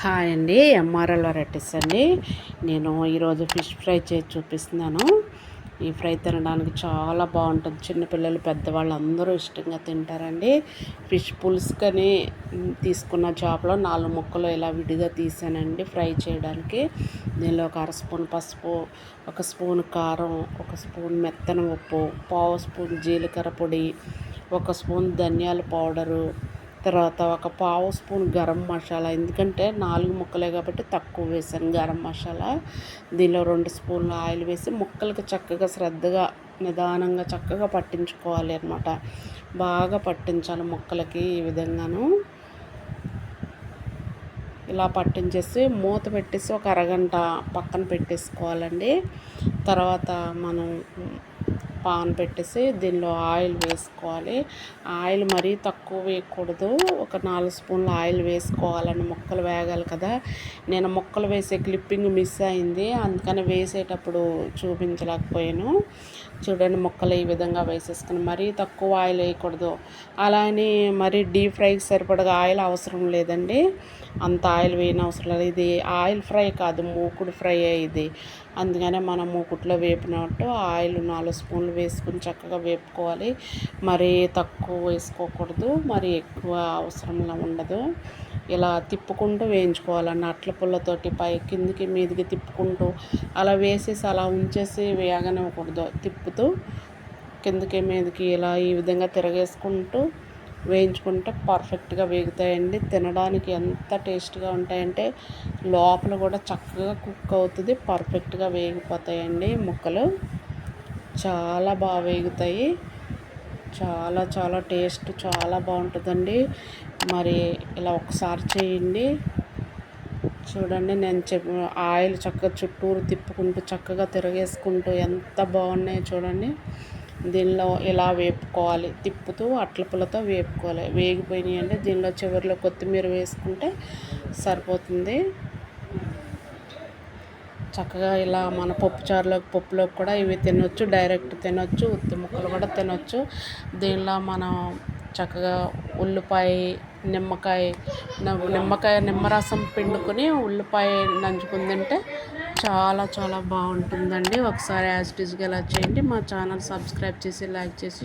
Hi అండి MRL varieties అండి. నేను ఈరోజు ఫిష్ ఫ్రై చేసి చూపిస్తున్నాను. ఈ ఫ్రై తినడానికి చాలా బాగుంటుంది. చిన్నపిల్లలు పెద్దవాళ్ళు అందరూ ఇష్టంగా తింటారండి. ఫిష్ పులుసుకని తీసుకున్న చేపలో నాలుగు ముక్కలు ఇలా విడిగా తీసానండి ఫ్రై చేయడానికి. దీనిలో ఒక అర స్పూన్ పసుపు ఒక స్పూన్ కారం ఒక స్పూన్ మెత్తన ఉప్పు పావు స్పూన్ జీలకర్ర పొడి ఒక స్పూన్ ధనియాల పౌడరు తర్వాత ఒక పావు స్పూన్ గరం మసాలా. ఎందుకంటే నాలుగు ముక్కలే కాబట్టి తక్కువ వేసాను గరం మసాలా. దీనిలో రెండు స్పూన్లు ఆయిల్ వేసి ముక్కలకి చక్కగా శ్రద్ధగా నిదానంగా చక్కగా పట్టించుకోవాలి అనమాట బాగా పట్టించాలి ముక్కలకి ఈ విధంగాను. ఇలా పట్టించేసి మూత పెట్టేసి ఒక అరగంట పక్కన పెట్టేసుకోవాలండి. తర్వాత మనం పాన్ పెట్టేసి దీనిలో ఆయిల్ వేసుకోవాలి. ఆయిల్ మరీ తక్కువ వేయకూడదు. ఒక నాలుగు స్పూన్లు ఆయిల్ వేసుకోవాలని మొక్కలు వేగాలి కదా. నేను ముక్కలు వేసే క్లిప్పింగ్ మిస్ అయింది. అందుకని వేసేటప్పుడు చూపించలేకపోయాను. చూడండి ముక్కలు ఈ విధంగా వేసేసుకుని మరీ తక్కువ ఆయిల్ వేయకూడదు. అలా అని మరీ డీప్ ఫ్రైకి సరిపడగా ఆయిల్ అవసరం లేదండి. అంత ఆయిల్ వేయని అవసరం లేదు. ఇది ఆయిల్ ఫ్రై కాదు. మూకుడు ఫ్రై ఇది. అందుకనే మనం మూకుట్లో వేపినట్టు ఆయిల్ నాలుగు స్పూన్లు వేసుకుని చక్కగా వేపుకోవాలి. మరీ తక్కువ వేసుకోకూడదు మరి ఎక్కువ అవసరంలో ఉండదు. ఇలా తిప్పుకుంటూ వేయించుకోవాలన్న అట్ల పుల్లతోటి పై కిందికి మీదికి తిప్పుకుంటూ అలా వేసేసి అలా ఉంచేసి వేగనివ్వకూడదు తిప్పుతూ కిందకి మీదకి ఇలా ఈ విధంగా తిరగేసుకుంటూ వేయించుకుంటే పర్ఫెక్ట్గా వేగుతాయండి. తినడానికి ఎంత టేస్ట్గా ఉంటాయంటే లోపల కూడా చక్కగా కుక్ అవుతుంది పర్ఫెక్ట్గా వేగిపోతాయండి ముక్కలు. చాలా బాగా వేగుతాయి. చాలా చాలా టేస్ట్ చాలా బాగుంటుందండి. మరి ఇలా ఒకసారి చేయండి. చూడండి నేను చెప్ ఆయిల్ చక్కగా చుట్టూరు తిప్పుకుంటూ చక్కగా తిరగేసుకుంటూ ఎంత బాగున్నాయో చూడండి. దీనిలో ఇలా వేపుకోవాలి. తిప్పుతూ అట్ల పుల్లతో వేపుకోవాలి. వేగిపోయినాయి అంటే దీనిలో చివరిలో కొత్తిమీర వేసుకుంటే సరిపోతుంది. చక్కగా ఇలా మన పప్పుచారులో పప్పులోకి కూడా ఇవి తినొచ్చు డైరెక్ట్ తినొచ్చు ఉత్తి ముక్కలు కూడా తినొచ్చు. దీనిలో మనం చక్కగా ఉల్లిపాయ నిమ్మకాయ నిమ్మకాయ నిమ్మరసం పిండుకొని ఉల్లిపాయ నంచుకుని తింటే చాలా చాలా బాగుంటుందండి. ఒకసారి యాజ్ టీజ్గా ఇలా చేయండి మా ఛానల్ సబ్స్క్రైబ్ చేసి లైక్ చేసి